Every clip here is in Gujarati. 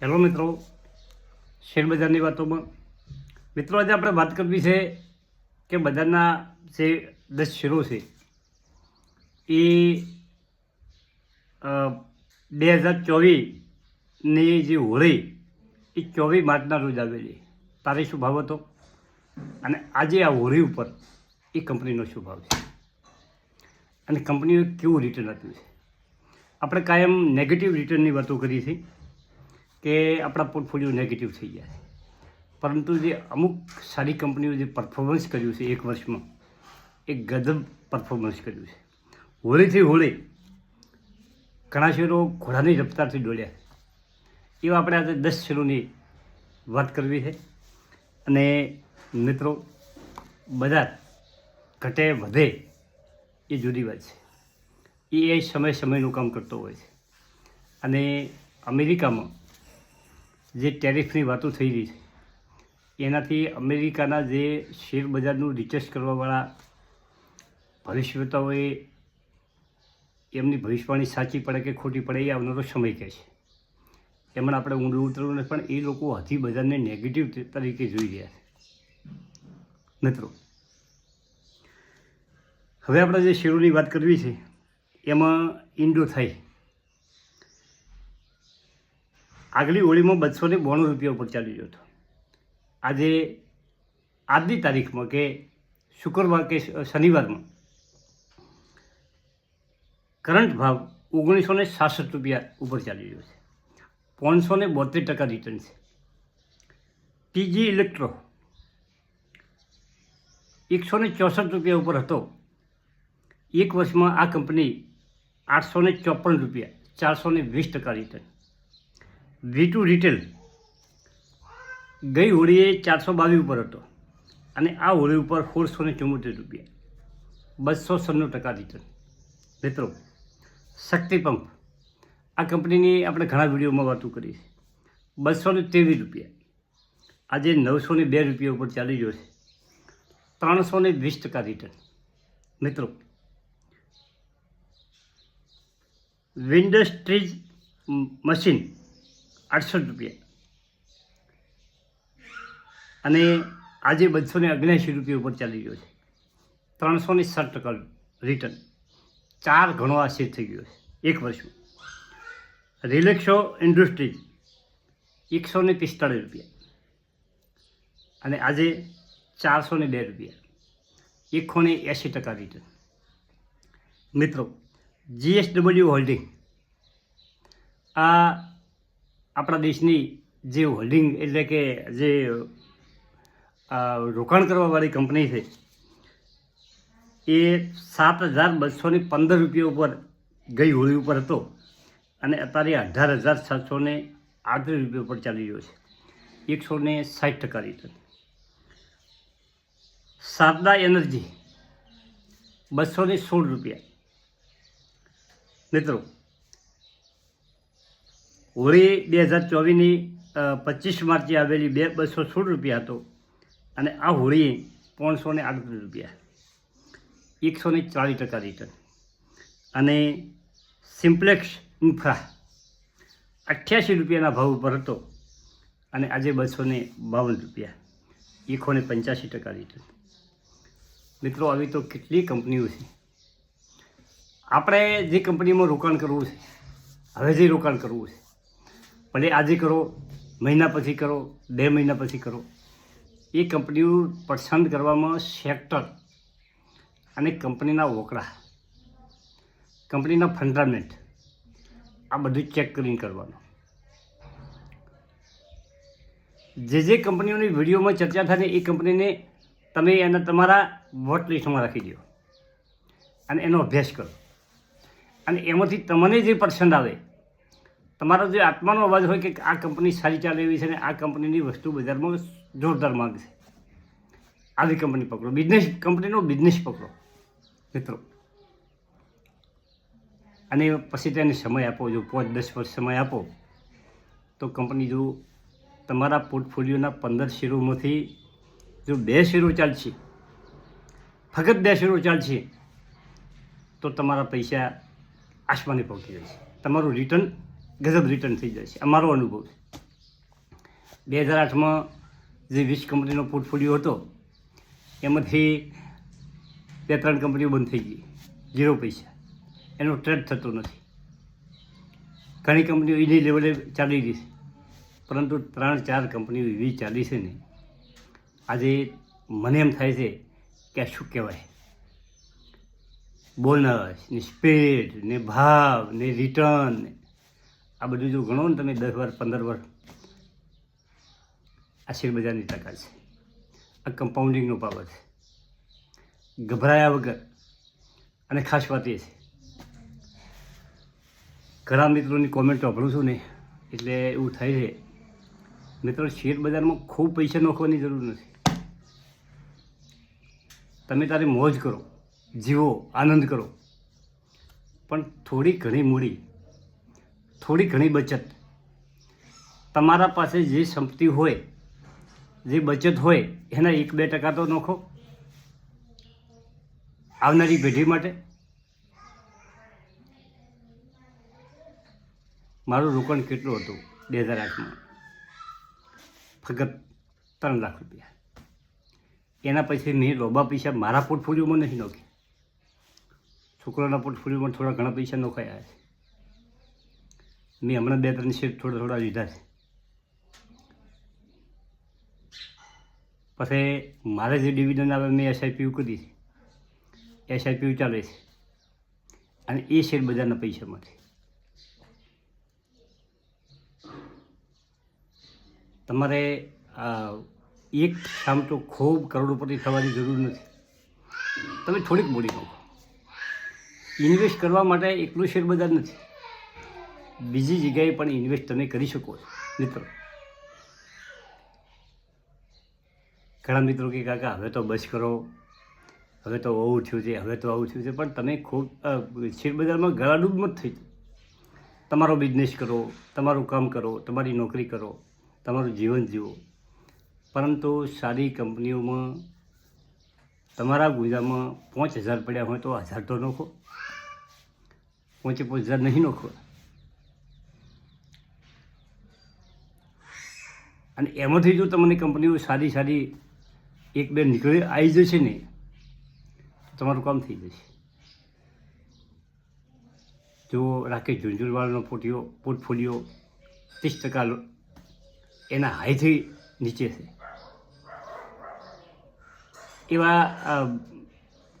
હેલો મિત્રો શેરબજારની વાતોમાં. મિત્રો, આજે આપણે વાત કરવી છે કે બજારના જે દસ શેરો છે, એ બે હજાર ચોવીસની જે હોળી, એ ચોવીસ માર્ચના રોજ આવેલી. તારે શું ભાવ હતો? અને આજે આ હોળી ઉપર એ કંપનીનો શું ભાવ છે? અને કંપનીએ કેવું રિટર્ન આપ્યું છે? આપણે કાયમ નેગેટિવ રિટર્નની વાતો કરી છે કે આપણા પોર્ટફોલિયો નેગેટિવ થઈ છે. પરંતુ જે અમુક સારી કંપનીઓ જે પરફોર્મન્સ કર્યું છે એક વર્ષમાં, એ ગજબ પરફોર્મન્સ કર્યું છે. હોળીથી હોળી ઘણા શેરો ઘોડાની રફતારથી દોડ્યા એવા આપણે આજે દસ શેરોની વાત કરવી છે. અને મિત્રો, બજાર ઘટે વધે એ જુદી વાત છે. એ સમય સમયનું કામ કરતો હોય છે. અને અમેરિકામાં જે ટેરિફની વાતો થઈ રહી છે, એનાથી અમેરિકાના જે શેર બજારનું રિસર્ચ કરવાવાળા ભવિષ્યતાઓએ એમની ભવિષ્યવાણી સાચી પડે કે ખોટી પડે એ આવનારો સમય કહે છે. એમાં આપણે ઊંડું ઉતરવું નથી પણ એ લોકો હજી બજારને નેગેટિવ તરીકે જોઈ રહ્યા છે. મિત્રો, હવે આપણે જે શેરોની વાત કરવી છે, એમાં ઇન્ડો થઈ આગલી હોળીમાં બસો ને બોણું રૂપિયા ઉપર ચાલી ગયો હતો. આજે આજની તારીખમાં કે શુક્રવાર કે શનિવારમાં કરંટ ભાવ ઓગણીસો ને સાસઠ રૂપિયા ઉપર ચાલી રહ્યો છે. પાંચસો ને બોતેર ટકા રિટર્ન છે. ટીજી ઇલેક્ટ્રો એકસો ને ચોસઠ રૂપિયા ઉપર હતો. એક વર્ષમાં આ કંપની આઠસો ને ચોપન રૂપિયા ચારસો ને વીસ ટકા રિટર્ન વી ટુ રિટેલ ગઈ હોળીએ ચારસો બાવીસ ઉપર હતો અને આ હોળી ઉપર સોળસો ને ચુમ્મોતેર રૂપિયા, બસો સન્નું ટકા રિટર્ન મિત્રો, શક્તિ પંપ. આ કંપનીની આપણે ઘણા વિડીયોમાં વાતો કરી છે. બસો ને ત્રેવીસ રૂપિયા. આજે નવસો ને બે રૂપિયા ઉપર ચાલી રહ્યો છે. ત્રણસો ને વીસ ટકા રિટર્ન મિત્રો વિન્ડસ્ટ્રીઝ મશીન આઠસઠ રૂપિયા. અને આજે બસો ને અગ્યાસી રૂપિયા ઉપર ચાલી રહ્યો છે. ત્રણસો ને સાત ટકા રિટર્ન ચાર ઘણો આ થઈ ગયો છે, એક વર્ષમાં. રિલેક્સો ઇન્ડસ્ટ્રીઝ એકસો ને પિસ્તાળીસ રૂપિયા. અને આજે ચારસો ને બે રૂપિયા. એકસો ને એંસી ટકા રિટર્ન મિત્રો જીએસડબલ્યુ હોલ્ડિંગ આ આપણા દેશની જે હોલ્ડિંગ એટલે કે જે રોકાણ કરવાવાળી કંપની છે, એ સાત હજાર બસો ને પંદર રૂપિયા ઉપર ગઈ હોળી ઉપર હતો અને અત્યારે અઢાર હજાર સાતસો ને આડત્રીસ રૂપિયા ઉપર ચાલી રહ્યો છે. એકસો ને સાઠ ટકા રિટર્ન શારદા એનર્જી બસો ને સોળ રૂપિયા. મિત્રો હોળી બે હજાર ચોવીસની પચીસ માર્ચે આવેલી બે બસો સોળ રૂપિયા હતો અને આ હોળી પાંચસો ને આડત્રીસ રૂપિયા. એકસો ને ચાલીસ ટકા રિટર્ન અને સિમ્પ્લેક્સ ઇન્ફ્રા અઠ્યાસી રૂપિયાના ભાવ ઉપર હતો અને આજે બસો ને બાવન રૂપિયા. એકસો ને પંચ્યાસી ટકા રિટર્ન મિત્રો, આવી તો કેટલી કંપનીઓ છે. આપણે જે કંપનીમાં રોકાણ કરવું છે, હવે જે રોકાણ કરવું છે ભલે આજે કરો, મહિના પછી કરો, બે મહિના પછી કરો. એ કંપનીઓ પસંદ કરવામાં સેક્ટર અને કંપનીના વોકડા કંપનીના ફંડામેન્ટ, આ બધું ચેક કરીને કરવાનું. જે જે કંપનીઓની વિડીયોમાં ચર્ચા થાય એ કંપનીને તમે એના તમારા વોટ લિસ્ટમાં રાખી દો અને એનો અભ્યાસ કરો. અને એમાંથી તમને જે પસંદ આવે તમારો જે આત્માનો અવાજ હોય કે આ કંપની સારી ચાલે એવી છે ને આ કંપનીની વસ્તુ બજારમાં જોરદાર માંગ છે. આવી કંપની પકડો. બિઝનેસ કંપનીનો બિઝનેસ પકડો, મિત્રો. અને પછી તેને સમય આપો. જો પાંચ, દસ વર્ષ સમય આપો, તો કંપની જો તમારા પોર્ટફોલિયોના પંદર શેરોમાંથી જો બે શેરો ચાલશે, ફક્ત બે શેરો ચાલશે, તો તમારા પૈસા આસમાને પહોંચી જશે તમારું રિટર્ન ગજબ રિટર્ન થઈ જાય છે. અમારો અનુભવ છે. બે હજાર આઠમાં જે વીસ કંપનીનો પોર્ટફોલિયો હતો, એમાંથી બે ત્રણ કંપનીઓ બંધ થઈ ગઈ. ઝીરો પૈસા. એનો ટ્રેડ થતો નથી. ઘણી કંપનીઓ એની લેવલે ચાલી રહી છે. પરંતુ ત્રણ ચાર કંપનીઓ એવી ચાલી છે ને, આજે મને એમ થાય છે કે આ શું કહેવાય? બોનસ ને સ્પીડ ને ભાવ, ને રિટર્ન આ બધું જો ગણો ને તમે દસ વર્ષ પંદર વર્ષ આ શેરબજારની તાકાત છે. આ કમ્પાઉન્ડિંગનો પાવર છે. ગભરાયા વગર અને ખાસ વાત એ છે. ઘણા મિત્રોની કોમેન્ટ વાપરું છું ને, એટલે એવું થાય છે. મિત્રો, શેર બજારમાં ખૂબ પૈસા નાખવાની જરૂર નથી. તમે તારી મોજ કરો, જીવો, આનંદ કરો. પણ થોડી ઘણી મૂડી થોડી ઘણી બચત. તમારા પાસે જે સંપત્તિ હોય, જે બચત હોય, એના એક બે ટકા તો નોખો. આવનારી પેઢી માટે. મારું રોકાણ કેટલું હતું? બે હજાર આઠમાં. ફક્ત ત્રણ લાખ રૂપિયા. એના પછી મેં લોબા પૈસા મારા પોર્ટફોલિયોમાં નથી નોખ્યા. છોકરાના પોર્ટફોલિયોમાં થોડા ઘણા પૈસા નોખાયા છે. મેં હમણાં બે ત્રણ શેડ થોડા થોડા લીધા છે. પછી મારે જે ડિવિડન્ડ આવે મેં એસઆઈપી કરી છે. એસઆઈપી ચાલે છે. અને એ શેર બજારના પૈસામાંથી. તમારે એક શામ તો ખૂબ કરોડોપતિ થવાની જરૂર નથી. તમે થોડીક મૂડી કહો ઇન્વેસ્ટ કરવા માટે એકલું શેર બજાર નથી. બીજી જગ્યાએ પણ ઇન્વેસ્ટ તમે કરી શકો મિત્રો. ઘણા મિત્રો કે કાકા, હવે તો બસ કરો, હવે તો આવું થયું છે, હવે તો આવું થયું છે, પણ તમે ખૂબ શેરબજારમાં શેર ગળાડૂબ મત થઈ. તમારો બિઝનેસ કરો, તમારું કામ કરો, તમારી નોકરી કરો, તમારું જીવન જીવો. પરંતુ સારી કંપનીઓમાં તમારા ગુજામાં પાંચ હજાર પડ્યા હોય તો હજાર તો નોખો. પાંચે પાંચ હજાર નહીં નોખો અને એમાંથી જો તમને કંપનીઓ સારી સારી એક બે નીકળી આવી જશે ને તમારું કામ થઈ જશે. જો રાકેશ ઝુંઝુરવાળાનો પોટિયો પોર્ટફોલિયો ત્રીસ ટકા એના હાઈથી નીચે છે. એવા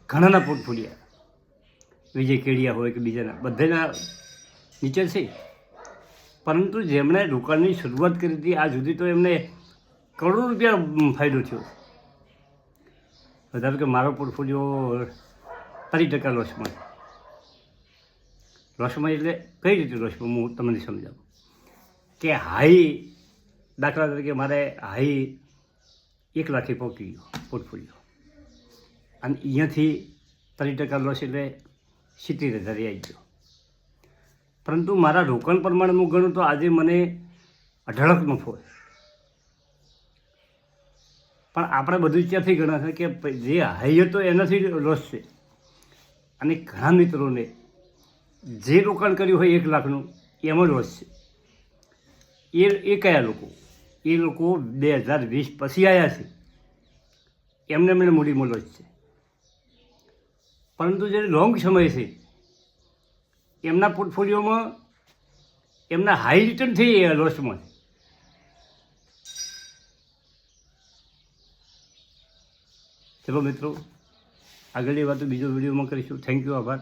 ઘણાના પોર્ટફોલિયા. વિજય કેડિયા હોય કે બીજાના, બધાના નીચે છે. પરંતુ જેમણે દુકાનની શરૂઆત કરી હતી, આ સુધી તો એમને કરોડો રૂપિયા ફાયદો થયો. ધારો કે મારો પોર્ટફોલિયો ત્રીસ ટકા લોસમાં. લોસમાં એટલે કઈ રીતે લોસમાં હું તમને સમજાવું. કે હાઈ, દાખલા તરીકે મારે હાઈ એક લાખે પહોંચી ગયો પોર્ટફોલિયો અને અહીંયાથી ત્રીસ ટકા લોસ એટલે સિત્તેર હજાર આવી ગયો. પરંતુ મારા રોકાણ પ્રમાણે હું ગણું તો આજે મને અઢળક નફો પણ આપણે બધું ક્યાંથી ગણાશે કે પ- જે હાઈ હતો એનાથી લોસ છે. અને ઘણા મિત્રોને જે રોકાણ કર્યું હોય એક લાખનું, એમાં લોસ છે. એ એ કયા લોકો? એ લોકો બે હજાર વીસ પછી આવ્યા છે. એમને એમને મૂડીમાં લોસ છે. પરંતુ જે લોંગ સમય છે એમના પોર્ટફોલિયોમાં એમના હાઈ રિટર્ન થઈ ગયા લોસમાં ચલો મિત્રો, આગળની વાતો બીજો વિડીયોમાં કરીશું. થેન્ક યુ આભાર.